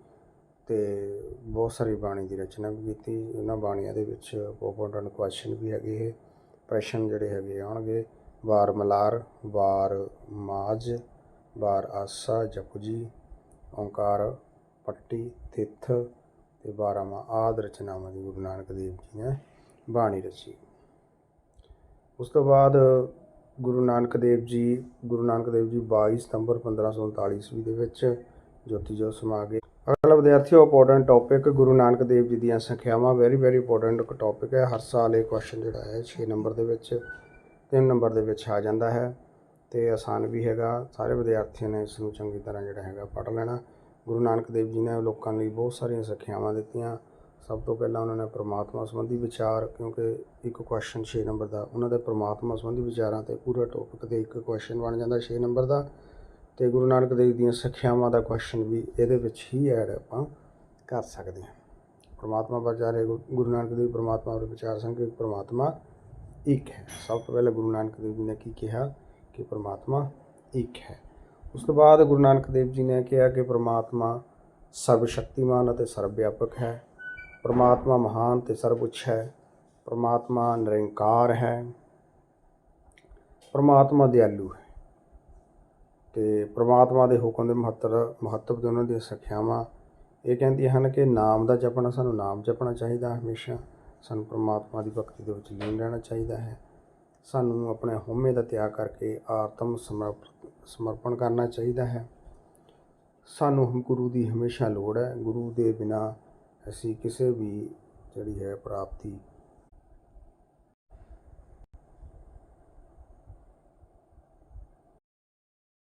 [SPEAKER 1] ਤੇ ਬਹੁਤ ਸਾਰੀ ਬਾਣੀ ਦੀ ਰਚਨਾ ਵੀ ਕੀਤੀ। ਉਹਨਾਂ ਬਾਣੀਆਂ ਦੇ ਵਿੱਚ ਇੰਪੋਰਟੈਂਟ ਕੁਐਸਚਨ ਵੀ ਹੈਗੇ ਇਹ, ਪ੍ਰਸ਼ਨ ਜਿਹੜੇ ਹੈਗੇ ਆਉਣਗੇ। ਵਾਰ ਮਲਾਰ, ਵਾਰ ਮਾਜ, ਵਾਰ ਆਸਾ, ਜਪਜੀ, ਓੰਕਾਰ, ਪੱਟੀ, ਤਿੱਥ ਤੇ ਬਾਰਾਂਮਾਂ ਆਦ ਰਚਨਾਵਾਂ ਦੀ ਗੁਰੂ ਨਾਨਕ ਦੇਵ ਜੀ ਨੇ ਬਾਣੀ ਰਚੀ। ਉਸ ਤੋਂ ਬਾਅਦ ਗੁਰੂ ਨਾਨਕ ਦੇਵ ਜੀ, ਗੁਰੂ ਨਾਨਕ ਦੇਵ ਜੀ 22 ਸਤੰਬਰ 1539 ਈਸਵੀ ਦੇ ਵਿੱਚ ਜੋਤੀ ਜੋਤ ਸਮਾ ਗਏ। ਅਗਲਾ ਵਿਦਿਆਰਥੀਓ ਇੰਪੋਰਟੈਂਟ ਟੌਪਿਕ ਗੁਰੂ ਨਾਨਕ ਦੇਵ ਜੀ ਦੀਆਂ ਸੰਖਿਆਵਾਂ ਵੈਰੀ ਵੈਰੀ ਇੰਪੋਰਟੈਂਟ ਟੌਪਿਕ ਹੈ। ਹਰ ਸਾਲ ਇਹ ਕੁਐਸਚਨ ਜਿਹੜਾ ਹੈ 6 ਨੰਬਰ ਦੇ ਵਿੱਚ 3 ਨੰਬਰ ਦੇ ਵਿੱਚ ਆ ਜਾਂਦਾ ਹੈ ਤੇ ਆਸਾਨ ਵੀ ਹੈਗਾ। ਸਾਰੇ ਵਿਦਿਆਰਥੀਆਂ ਨੇ ਇਸ ਨੂੰ ਚੰਗੀ ਤਰ੍ਹਾਂ ਜਿਹੜਾ ਹੈਗਾ ਪੜ੍ਹ ਲੈਣਾ। ਗੁਰੂ ਨਾਨਕ ਦੇਵ ਜੀ ਨੇ ਲੋਕਾਂ ਲਈ ਬਹੁਤ ਸਾਰੀਆਂ ਸਿੱਖਿਆਵਾਂ ਦਿੱਤੀਆਂ। ਸਭ ਤੋਂ ਪਹਿਲਾਂ ਉਹਨਾਂ ਨੇ ਪ੍ਰਮਾਤਮਾ ਸੰਬੰਧੀ ਵਿਚਾਰ, ਕਿਉਂਕਿ ਇੱਕ ਕੁਐਸਚਨ 6 ਨੰਬਰ ਦਾ, ਉਹਨਾਂ ਦੇ ਪ੍ਰਮਾਤਮਾ ਸੰਬੰਧੀ ਵਿਚਾਰਾਂ ਤੇ ਪੂਰਾ ਟੌਪਿਕ ਤੇ ਇੱਕ ਕੁਐਸਚਨ ਬਣ ਜਾਂਦਾ 6 ਨੰਬਰ ਦਾ। ਤੇ ਗੁਰੂ ਨਾਨਕ ਦੇਵ ਦੀਆਂ ਸਿੱਖਿਆਵਾਂ ਦਾ ਕੁਐਸਚਨ ਵੀ ਇਹਦੇ ਵਿੱਚ ਹੀ ਐਡ ਆਪਾਂ ਕਰ ਸਕਦੇ ਹਾਂ। ਪਰਮਾਤਮਾ ਵਿਚਾਰੇ ਗੁ- ਗੁਰੂ ਨਾਨਕ ਦੇਵ, ਪਰਮਾਤਮਾ ਦੇ ਵਿਚਾਰ ਸਨ ਪਰਮਾਤਮਾ ਇੱਕ ਹੈ। ਸਭ ਤੋਂ ਪਹਿਲਾਂ ਗੁਰੂ ਨਾਨਕ ਦੇਵ ਜੀ ਨੇ ਕੀ ਕਿਹਾ ਕਿ ਪਰਮਾਤਮਾ ਇੱਕ ਹੈ। ਉਸ ਤੋਂ ਬਾਅਦ ਗੁਰੂ ਨਾਨਕ ਦੇਵ ਜੀ ਨੇ ਕਿਹਾ ਕਿ ਪਰਮਾਤਮਾ ਸਰਬ ਸ਼ਕਤੀਮਾਨ ਅਤੇ ਸਰਵ ਵਿਆਪਕ ਹੈ। ਪਰਮਾਤਮਾ ਮਹਾਨ ਤੇ ਸਰਬ ਉੱਚ ਹੈ। ਪਰਮਾਤਮਾ ਨਿਰੰਕਾਰ ਹੈ। ਪਰਮਾਤਮਾ ਦਿਆਲੂ ਹੈ। ਤੇ ਪ੍ਰਮਾਤਮਾ ਦੇ ਹੁਕਮ ਦੇ ਮਹੱਤਵ ਮਹੱਤਵ ਤੇ ਉਹਨਾਂ ਦੀਆਂ ਸਿੱਖਿਆਵਾਂ। ਇਹ ਕਹਿੰਦੀਆਂ ਹਨ ਕਿ ਨਾਮ ਦਾ ਜਪਣਾ, ਸਾਨੂੰ ਨਾਮ ਜਪਣਾ ਚਾਹੀਦਾ ਹਮੇਸ਼ਾ। ਸਾਨੂੰ ਪ੍ਰਮਾਤਮਾ ਦੀ ਭਗਤੀ ਦੇ ਵਿੱਚ ਲੀਨ ਰਹਿਣਾ ਚਾਹੀਦਾ ਹੈ। ਸਾਨੂੰ ਆਪਣੇ ਹਉਮੈ ਦਾ ਤਿਆਗ ਕਰਕੇ ਆਤਮ ਸਮਰਪ, ਸਮਰਪਣ ਕਰਨਾ ਚਾਹੀਦਾ ਹੈ। ਸਾਨੂੰ ਗੁਰੂ ਦੀ ਹਮੇਸ਼ਾ ਲੋੜ ਹੈ। ਗੁਰੂ ਦੇ ਬਿਨਾ ਅਸੀਂ ਕਿਸੇ ਵੀ ਜਿਹੜੀ ਹੈ ਪ੍ਰਾਪਤੀ